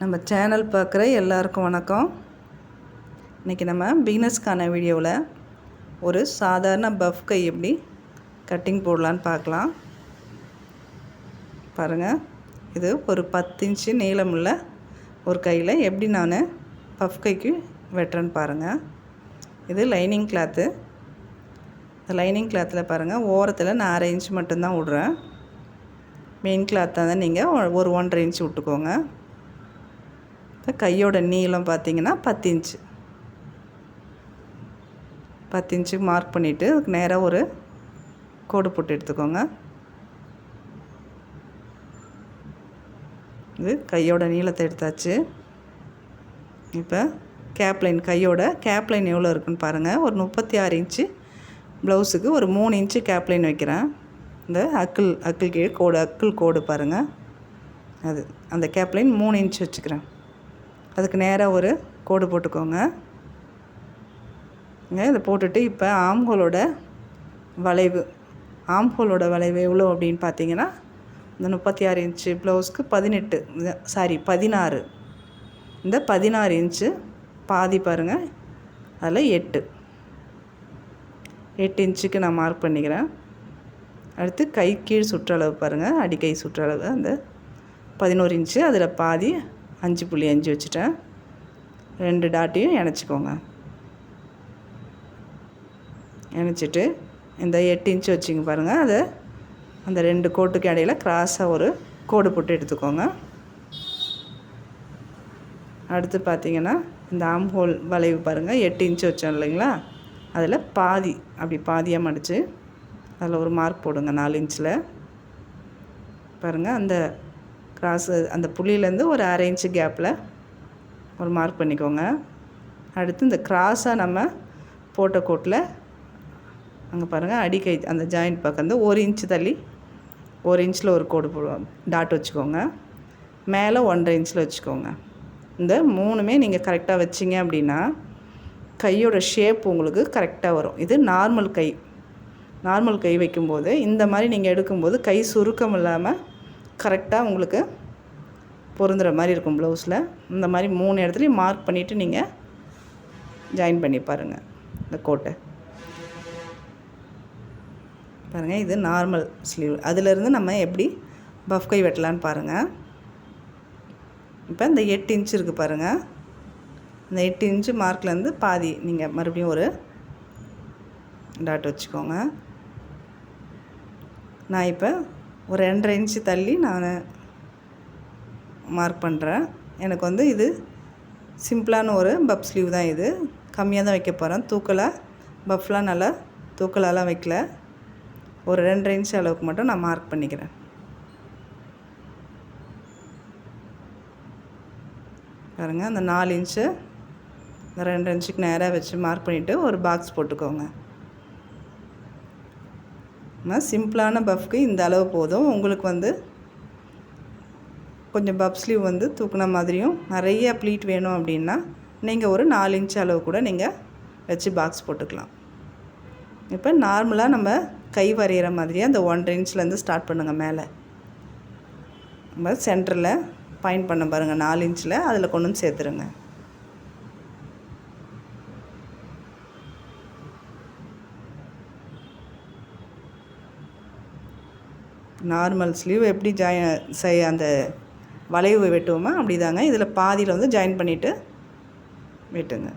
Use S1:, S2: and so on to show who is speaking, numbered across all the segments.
S1: நம்ம சேனல் பார்க்குற எல்லாருக்கும் வணக்கம். இன்றைக்கி நம்ம பிகினர்ஸ்க்கான வீடியோவில் ஒரு சாதாரண பஃப் கை எப்படி கட்டிங் போடலான்னு பார்க்கலாம். பாருங்கள் இது ஒரு பத்து இன்ச்சு நீளமுள்ள ஒரு கையில் எப்படி நான் பஃப் கைக்கு வெட்டுறேன்னு பாருங்கள் இது லைனிங் கிளாத்து. இந்த லைனிங் கிளாத்தில் பாருங்கள் ஓரத்தில் நான் அரை இன்ச்சு மட்டும்தான் விட்றேன். மெயின் கிளாத்தாக தான் நீங்கள் ஒரு ஒன்றரை இன்ச் விட்டுக்கோங்க. இப்போ கையோட நீளம் பார்த்தீங்கன்னா பத்து இன்ச்சு பத்து இன்ச்சு மார்க் பண்ணிவிட்டு அதுக்கு நேராக ஒரு கோடு போட்டு எடுத்துக்கோங்க. இது கையோட நீளத்தை எடுத்தாச்சு. இப்போ கேப்லைன் கையோட கேப்லைன் எவ்வளோ இருக்குன்னு பாருங்கள் ஒரு முப்பத்தி ஆறு இன்ச்சு ப்ளவுஸுக்கு ஒரு மூணு இன்ச்சு கேப்லைன் வைக்கிறேன். இந்த அக்கிள் அக்கிள் கீழே கோடு அக்கிள் கோடு பாருங்கள் அது அந்த கேப்லைன் மூணு இன்ச்சு வச்சுக்கிறேன். அதுக்கு நேராக ஒரு கோடு போட்டுக்கோங்க. இதை போட்டுட்டு இப்போ ஆம்ஹோலோட வளைவு ஆம்ஹோலோட வளைவு எவ்வளோ அப்படின்னு பார்த்தீங்கன்னா இந்த முப்பத்தி ஆறு இன்ச்சு ப்ளவுஸ்க்கு பதினெட்டு சாரி பதினாறு. இந்த பதினாறு இன்ச்சு பாதி பாருங்கள் அதில் எட்டு. எட்டு இன்ச்சுக்கு நான் மார்க் பண்ணிக்கிறேன். அடுத்து கை கீழ் சுற்றளவு பாருங்கள் அடிக்கை சுற்றளவு அந்த பதினோரு இன்ச்சு அதில் பாதி அஞ்சு புள்ளி அஞ்சு வச்சுட்டேன். ரெண்டு டாட்டையும் இணைச்சிக்கோங்க. இணைச்சிட்டு இந்த எட்டு இன்ச்சு வச்சுங்க பாருங்கள் அதை அந்த ரெண்டு கோட்டுக்கு இடையில் கிராஸாக ஒரு கோடு போட்டு எடுத்துக்கோங்க. அடுத்து பார்த்தீங்கன்னா இந்த ஆம்ஹோல் வளைவு பாருங்கள் எட்டு இன்ச்சு வச்சோம் இல்லைங்களா? அதில் பாதி அப்படி பாதியாக மடித்து அதில் ஒரு மார்க் போடுங்க நாலு இன்ச்சில். பாருங்கள் அந்த கிராஸு அந்த புள்ளியிலேருந்து ஒரு அரை இன்ச்சு கேப்பில் ஒரு மார்க் பண்ணிக்கோங்க. அடுத்து இந்த கிராஸாக நம்ம போட்ட கோட்டில் அங்கே பாருங்கள் அடிக்கை அந்த ஜாயிண்ட் பக்கம் வந்து ஒரு இன்ச்சு தள்ளி ஒரு இன்ச்சில் ஒரு கோடு போடுவோம் டாட் வச்சுக்கோங்க. மேலே ஒன்றரை இன்ச்சில் வச்சுக்கோங்க. இந்த மூணுமே நீங்கள் கரெக்டாக வச்சிங்க அப்படின்னா கையோட ஷேப் உங்களுக்கு கரெக்டாக வரும். இது நார்மல் கை. நார்மல் கை வைக்கும்போது இந்த மாதிரி நீங்கள் எடுக்கும்போது கை சுருக்கம் இல்லாமல் கரெக்டாக உங்களுக்கு பொருந்துகிற மாதிரி இருக்கும் ப்ளவுஸில். இந்த மாதிரி மூணு இடத்துலையும் மார்க் பண்ணிவிட்டு நீங்கள் ஜாயின் பண்ணி பாருங்கள் இந்த கோட்டை. பாருங்கள் இது நார்மல் ஸ்லீவ் அதிலேருந்து நம்ம எப்படி பஃப் கை வெட்டலான்னு பாருங்கள் இப்போ இந்த எட்டு இன்ச் இருக்குது பாருங்கள் இந்த எட்டு இன்ச்சு மார்க்லேருந்து பாதி நீங்கள் மறுபடியும் ஒரு டாட் வச்சுக்கோங்க. நான் இப்போ ஒரு ரெண்டரை இன்ச்சு தள்ளி நான் மார்க் பண்ணுறேன் எனக்கு வந்து இது சிம்பிளான ஒரு பப் ஸ்லீவ் தான் இது. கம்மியாக தான் வைக்க போகிறேன் தூக்கலை பஃப்லாம் நல்லா தூக்கலாலாம் வைக்கல. ஒரு ரெண்டரை இன்ச் அளவுக்கு மட்டும் நான் மார்க் பண்ணிக்கிறேன். பாருங்கள் அந்த நாலு இன்ச்சு இந்த ரெண்டு இன்ச்சுக்கு நேராக வச்சு மார்க் பண்ணிவிட்டு ஒரு பாக்ஸ் போட்டுக்கோங்க. சிம்பிளான பஃப்க்கு இந்த அளவு போதும். உங்களுக்கு வந்து கொஞ்சம் பப் ஸ்லீவ் வந்து தூக்குன மாதிரியும் நிறைய ப்ளீட் வேணும் அப்படின்னா நீங்கள் ஒரு நாலு இன்ச் அளவு கூட நீங்கள் வச்சு பாக்ஸ் போட்டுக்கலாம். இப்போ நார்மலாக நம்ம கை வரைகிற மாதிரியே அந்த ஒன்றரை இன்ச்லேருந்து ஸ்டார்ட் பண்ணுங்கள் மேலே. நம்ம சென்டரில் பாயிண்ட் பண்ண பாருங்கள் நாலு இன்ச்சில் அதில் கொண்டு வந்து சேர்த்துருங்க. நார்மல் ஸ்லீவ் எப்படி ஜாய் செய் அந்த வளைவு வெட்டுவோமா அப்படி தாங்க இதில் பாதியில் வந்து ஜாயின் பண்ணிவிட்டு வெட்டுங்க.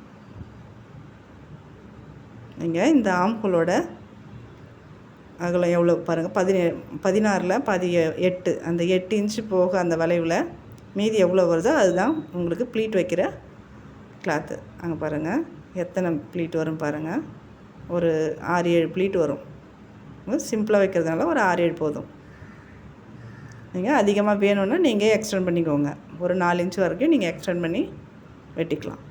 S1: நீங்கள் இந்த ஆம்கோலோட அகலம் எவ்வளோ பாருங்கள் பதினே பதினாறில் பாதி எட்டு அந்த எட்டு இன்ச்சு போக அந்த வளைவில் மீதி எவ்வளோ வருதோ அதுதான் உங்களுக்கு ப்ளீட் வைக்கிற கிளாத்து அங்கே பாருங்கள் எத்தனை ப்ளீட் வரும் பாருங்கள் ஒரு ஆறு ஏழு ப்ளீட் வரும். சிம்பிளாக வைக்கிறதுனால ஒரு ஆறு ஏழு போதும். நீங்கள் அதிகமாக வேணும்னா நீங்கள் எக்ஸ்டெண்ட் பண்ணிக்கோங்க. ஒரு நாலு இன்ச்சு வரைக்கும் நீங்கள் எக்ஸ்டெண்ட் பண்ணி வெட்டிக்கலாம்.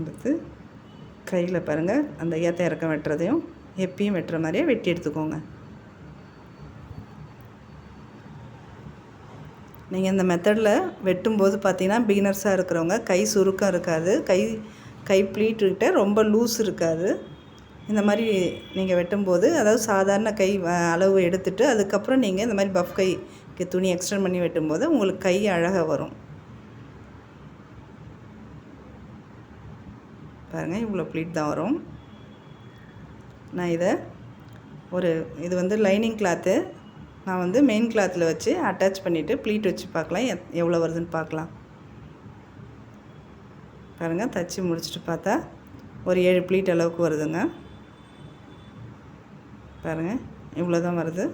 S1: அடுத்து கையில் பாருங்கள் அந்த ஏற்ற இறக்கம் வெட்டுறதையும் எப்பயும் வெட்டுற மாதிரியே வெட்டி எடுத்துக்கோங்க. நீங்கள் இந்த மெத்தடில் வெட்டும்போது பார்த்தீங்கன்னா பிகினர்ஸாக இருக்கிறவங்க கை சுருக்கம் இருக்காது. கை கை ப்ளீட்டுக்கிட்ட ரொம்ப லூஸ் இருக்காது. இந்த மாதிரி நீங்கள் வெட்டும்போது அதாவது சாதாரண கை அளவு எடுத்துட்டு அதுக்கப்புறம் நீங்கள் இந்த மாதிரி பஃப் கைக்கு துணி எக்ஸ்டெண்ட் பண்ணி வெட்டும்போது உங்களுக்கு கை அழகாக வரும். பாருங்கள் இவ்வளோ ப்ளீட் தான் வரும். நான் இதை ஒரு இது வந்து லைனிங் கிளாத்து நான் வந்து மெயின் கிளாத்தில் வச்சு அட்டாச் பண்ணிவிட்டு ப்ளீட் வச்சு பார்க்கலாம். எத் எவ்வளோ வருதுன்னு பார்க்கலாம். பாருங்கள் தச்சு முடிச்சுட்டு பார்த்தா ஒரு ஏழு ப்ளீட் அளவுக்கு வருதுங்க. பாருங்கள் இவ்வளோ தான் வருது.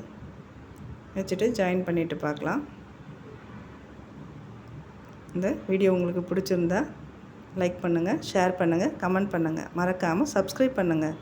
S1: வச்சுட்டு ஜாயின் பண்ணிவிட்டு பார்க்கலாம். இந்த வீடியோ உங்களுக்கு பிடிச்சிருந்தா லைக் பண்ணுங்கள் ஷேர் பண்ணுங்கள் கமெண்ட் பண்ணுங்கள் மறக்காமல் சப்ஸ்கிரைப் பண்ணுங்கள்